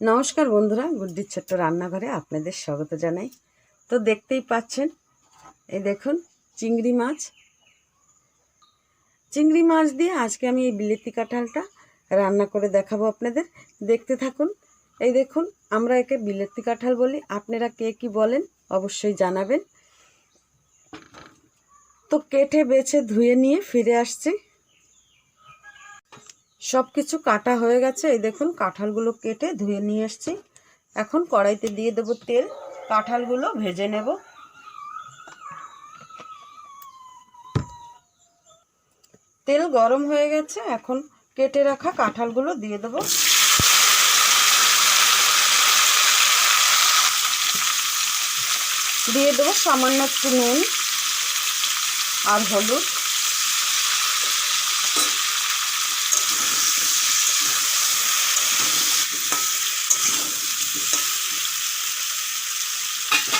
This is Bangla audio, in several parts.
নমস্কার বন্ধুরা, গুড্ডির ছোট্ট রান্নাঘরে আপনাদের স্বাগত জানাই। তো দেখতেই পাচ্ছেন, এই দেখুন, চিংড়ি মাছ। চিংড়ি মাছ দিয়ে আজকে আমি এই বিলেতি কাঁঠালটা রান্না করে দেখাবো আপনাদের। দেখতে থাকুন, এই দেখুন, আমরা একে বিলেতি কাঁঠাল বলি। আপনারা কে কি বলেন, অবশ্যই জানাবেন। তো কেটে বেছে ধুয়ে নিয়ে ফিরে আসছি। সব কিছু কাটা হয়ে গেছে। এই দেখুন, কাঁঠালগুলো কেটে ধুয়ে নিয়ে এসছি। এখন কড়াইতে দিয়ে দেবো তেল। কাঁঠালগুলো ভেজে নেব। তেল গরম হয়ে গেছে। এখন কেটে রাখা কাঁঠালগুলো দিয়ে দেবো। দিয়ে দেবো সামান্য একটু নুন আর হলুদ।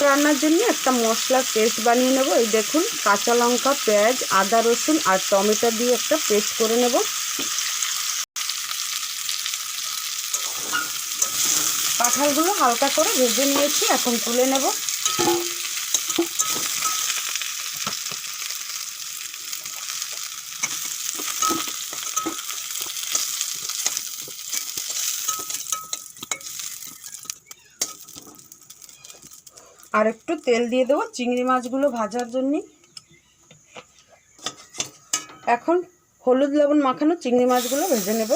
রান্নার জন্য একটা মশলার পেস্ট বানিয়ে নেব। এই দেখুন, কাঁচা লঙ্কা, পেঁয়াজ, আদা রসুন আর টমেটো দিয়ে একটা পেস্ট করে নেব। কাঁঠালগুলো হালকা করে ভেজে নিয়েছি, এখন তুলে নেব। আর একটু তেল দিয়ে দেবো চিংড়ি মাছগুলো ভাজার জন্যে। এখন হলুদ লবণ মাখানো চিংড়ি মাছগুলো ভেজে নেব।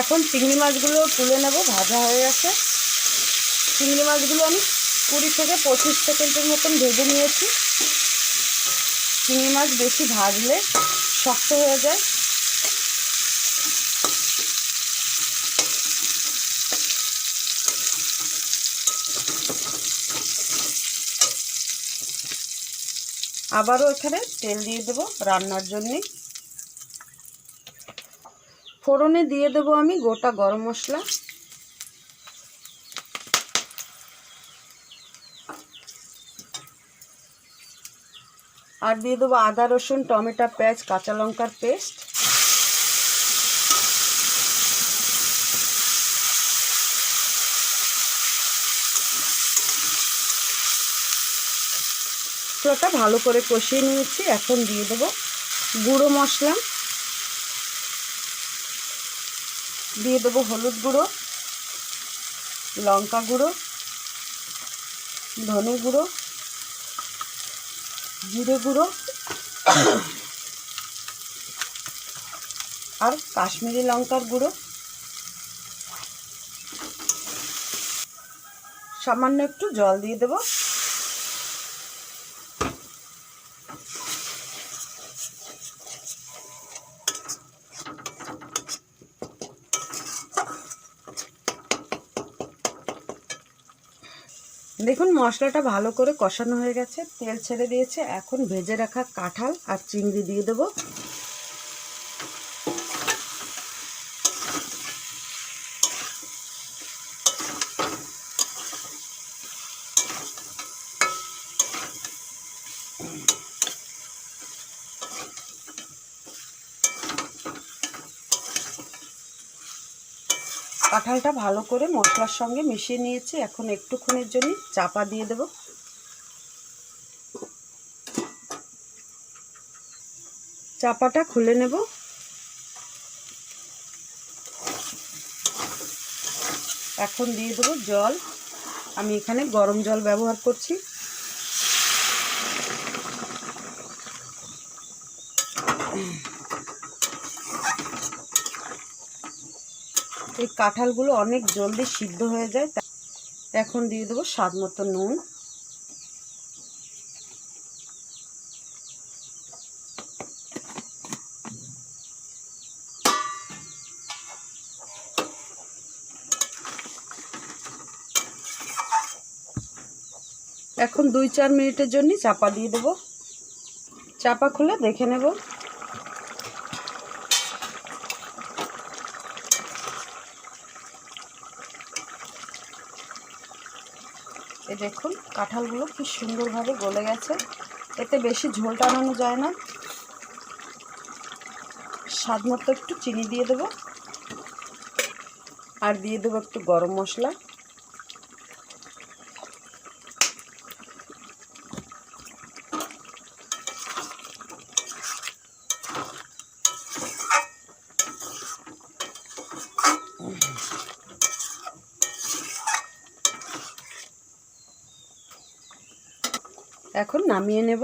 এখন চিংড়ি মাছগুলো তুলে নেব, ভাজা হয়ে গেছে। চিংড়ি মাছগুলো আমি কুড়ি থেকে পঁচিশ সেকেন্ডের মতন ভেজে নিয়েছি। চিংড়ি মাছ বেশি ভাজলে শক্ত হয়ে যায়। আবারও এখানে তেল দিয়ে দেব রান্নার জন্যে। ফোড়নে দিয়ে দেব আমি গোটা গরম মশলা। আর দিয়ে দেবো আদা, রসুন, টমেটো, পেঁয়াজ, কাঁচা লঙ্কার পেস্ট। মশলাটা ভালো করে কষিয়ে নিয়েছি। এখন দিয়ে দেবো গুঁড়ো মশলা। দিয়ে দেবো হলুদ গুঁড়ো, লঙ্কা গুঁড়ো, ধনে গুঁড়ো, জিরে গুঁড়ো আর কাশ্মীরি লঙ্কার গুঁড়ো। সামান্য একটু জল দিয়ে দেবো। দেখুন, মশলাটা ভালো করে কষানো হয়ে গেছে। তেল ছেড়ে দিয়েছে। এখন ভেজে রাখা কাঁঠাল আর চিংড়ি দিয়ে দেবো। কাঁঠালটা ভালো করে মশলার সঙ্গে মিশিয়ে নিয়েছি। এখন একটুক্ষণের জন্য চাপা দিয়ে দেব। চাপাটা খুলে নেব। এখন দিয়ে দেবো জল। আমি এখানে গরম জল ব্যবহার করছি। এই কাঁঠালগুলো অনেক জলদি সিদ্ধ হয়ে যায় এখন দিয়ে দেবো স্বাদ মতো নুন। এখন দুই চার মিনিটের জন্য চাপা দিয়ে দেবো। চাপা খুলে দেখে নেব। এই দেখুন, কাঁঠালগুলো কি সুন্দরভাবে গলে গেছে। এতে বেশি ঝোল টানানো যায় না। স্বাদ একটু চিনি দিয়ে দেবো। আর দিয়ে দেবো একটু গরম মশলা। এখন নামিয়ে নেব।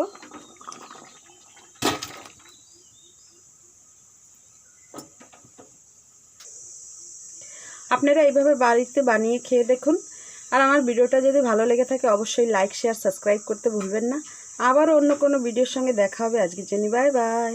আপনারা এইভাবে বাড়িতে বানিয়ে খেয়ে দেখুন। আর আমার ভিডিওটা যদি ভালো লেগে থাকে, অবশ্যই লাইক শেয়ার সাবস্ক্রাইব করতে ভুলবেন না। আবার অন্য কোনো ভিডিওর সঙ্গে দেখা হবে। আজকে জন্য বাই বাই